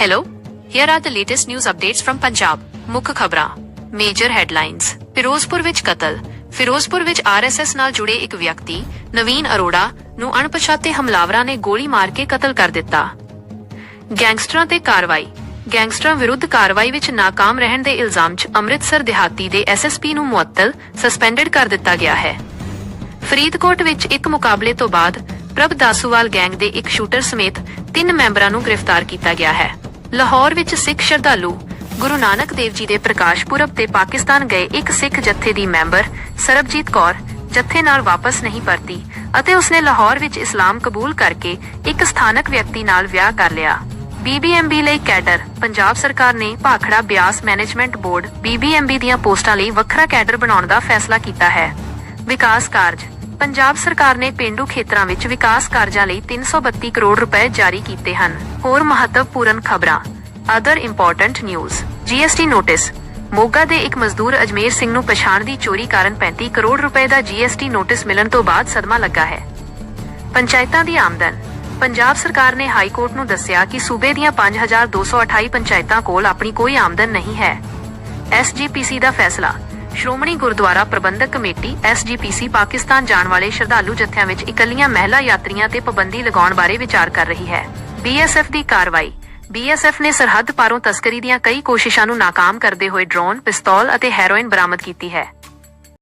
Hello, here are the latest news updates from Punjab. ਮੁੱਖ ਖਬਰਾਂ major headlines Firozpur ਵਿੱਚ ਕਤਲ ਫਿਰੋਜ਼ਪੁਰ ਵਿੱਚ ਆਰਐਸਐਸ ਨਾਲ ਜੁੜੇ ਇੱਕ ਵਿਅਕਤੀ ਨਵੀਨ ਅਰੋੜਾ ਨੂੰ ਅਣਪਛਾਤੇ ਹਮਲਾਵਰਾਂ ਨੇ ਗੋਲੀ ਮਾਰ ਕੇ ਕਤਲ ਕਰ ਦਿੱਤਾ ਗੈਂਗਸਟਰਾਂ ਤੇ ਕਾਰਵਾਈ ਗੈਂਗਸਟਰਾਂ ਵਿਰੁੱਧ ਕਾਰਵਾਈ ਵਿੱਚ ناکਾਮ ਰਹਿਣ ਦੇ ਇਲਜ਼ਾਮ 'ਚ ਅੰਮ੍ਰਿਤਸਰ ਦਿਹਾਤੀ ਦੇ ਐਸਐਸਪੀ ਨੂੰ ਮੁਅੱਤਲ ਸਸਪੈਂਡਡ ਕਰ ਦਿੱਤਾ ਗਿਆ ਹੈ ਫਰੀਦਕੋਟ ਵਿੱਚ ਇੱਕ ਮੁਕਾਬਲੇ ਤੋਂ ਬਾਅਦ ਪ੍ਰਭ ਦਾਸੂਵਾਲ ਗੈਂਗ ਦੇ ਇੱਕ ਸ਼ੂਟਰ ਸਮੇਤ ਤਿੰਨ ਮੈਂਬਰਾਂ ਨੂੰ ਗ੍ਰਿਫਤਾਰ ਕੀਤਾ ਗਿਆ ਹੈ ਲਾਹੌਰ ਵਿੱਚ ਸਿੱਖ ਸ਼ਰਧਾਲੂ ਗੁਰੂ ਨਾਨਕ ਦੇਵ ਜੀ ਦੇ ਪ੍ਰਕਾਸ਼ ਪੁਰਬ ਤੇ ਪਾਕਿਸਤਾਨ ਗਏ ਇੱਕ ਸਿੱਖ ਜਥੇ ਦੀ ਮੈਂਬਰ ਸਰਬਜੀਤ ਕੌਰ ਜਥੇ ਨਾਲ ਵਾਪਸ ਨਹੀਂ ਪਰਤੀ ਅਤੇ ਉਸਨੇ ਲਾਹੌਰ ਵਿੱਚ ਇਸਲਾਮ ਕਬੂਲ ਕਰਕੇ ਇੱਕ ਸਥਾਨਕ ਵਿਅਕਤੀ ਨਾਲ ਵਿਆਹ ਕਰ ਲਿਆ। ਬੀਬੀਐਮਬੀ ਲਈ ਕੈਡਰ, ਪੰਜਾਬ ਸਰਕਾਰ ਨੇ Bhakra Beas management board BBMB ਦੀਆਂ ਪੋਸਟਾਂ ਲਈ ਵੱਖਰਾ ਕੈਡਰ ਬਣਾਉਣ ਦਾ ਫੈਸਲਾ ਕੀਤਾ ਹੈ। ਵਿਕਾਸ ਕਾਰਜ ਪੰਜਾਬ ਸਰਕਾਰ ਨੇ ਪਿੰਡੂ ਖੇਤਰਾਂ ਵਿੱਚ ਵਿਕਾਸ ਕਾਰਜਾਂ ਲਈ 332 ਕਰੋੜ ਰੁਪਏ ਜਾਰੀ ਕੀਤੇ ਹਨ। ਹੋਰ ਮਹੱਤਵਪੂਰਨ ਖਬਰਾਂ। Other important news GST notice Moga ਦੇ ਇੱਕ ਮਜ਼ਦੂਰ ਅਜਮੇਰ ਸਿੰਘ ਨੂੰ ਪਛਾਣ ਦੀ ਚੋਰੀ ਕਾਰਨ 35 ਕਰੋੜ ਰੁਪਏ ਦਾ ਜੀਐਸਟੀ ਨੋਟਿਸ ਮਿਲਣ ਤੋਂ ਬਾਅਦ ਸਦਮਾ ਲੱਗਾ ਹੈ। ਪੰਚਾਇਤਾਂ ਦੀ ਆਮਦਨ। ਪੰਜਾਬ ਸਰਕਾਰ ਨੇ ਹਾਈ ਕੋਰਟ ਨੂੰ ਦੱਸਿਆ ਕਿ ਸੂਬੇ ਦੀਆਂ 5228 ਪੰਚਾਇਤਾਂ ਕੋਲ ਆਪਣੀ ਕੋਈ ਆਮਦਨ ਨਹੀਂ ਹੈ। ਐਸਜੀਪੀਸੀ ਦਾ ਫੈਸਲਾ। ਸ਼੍ਰੋਮਣੀ ਗੁਰਦੁਆਰਾ ਪ੍ਰਬੰਧਕ ਕਮੇਟੀ ਐਸਜੀਪੀਸੀ ਪਾਕਿਸਤਾਨ ਜਾਣ ਵਾਲੇ ਸ਼ਰਧਾਲੂ ਜਥਿਆਂ ਵਿੱਚ ਇਕੱਲੀਆਂ ਮਹਿਲਾ ਯਾਤਰੀਆਂ ਤੇ ਪਾਬੰਦੀ ਲਗਾਉਣ ਬਾਰੇ ਵਿਚਾਰ ਕਰ ਰਹੀ ਹੈ। ਬੀਐਸਐਫ ਦੀ ਕਾਰਵਾਈ। ਬੀਐਸਐਫ ਨੇ ਸਰਹੱਦ ਪਾਰੋਂ ਤਸਕਰੀ ਦੀਆਂ ਕਈ ਕੋਸ਼ਿਸ਼ਾਂ ਨੂੰ ناਕਾਮ ਕਰਦੇ ਹੋਏ ਡਰੋਨ, ਪਿਸਤੌਲ ਅਤੇ ਹੈਰੋਇਨ ਬਰਾਮਦ ਕੀਤੀ ਹੈ।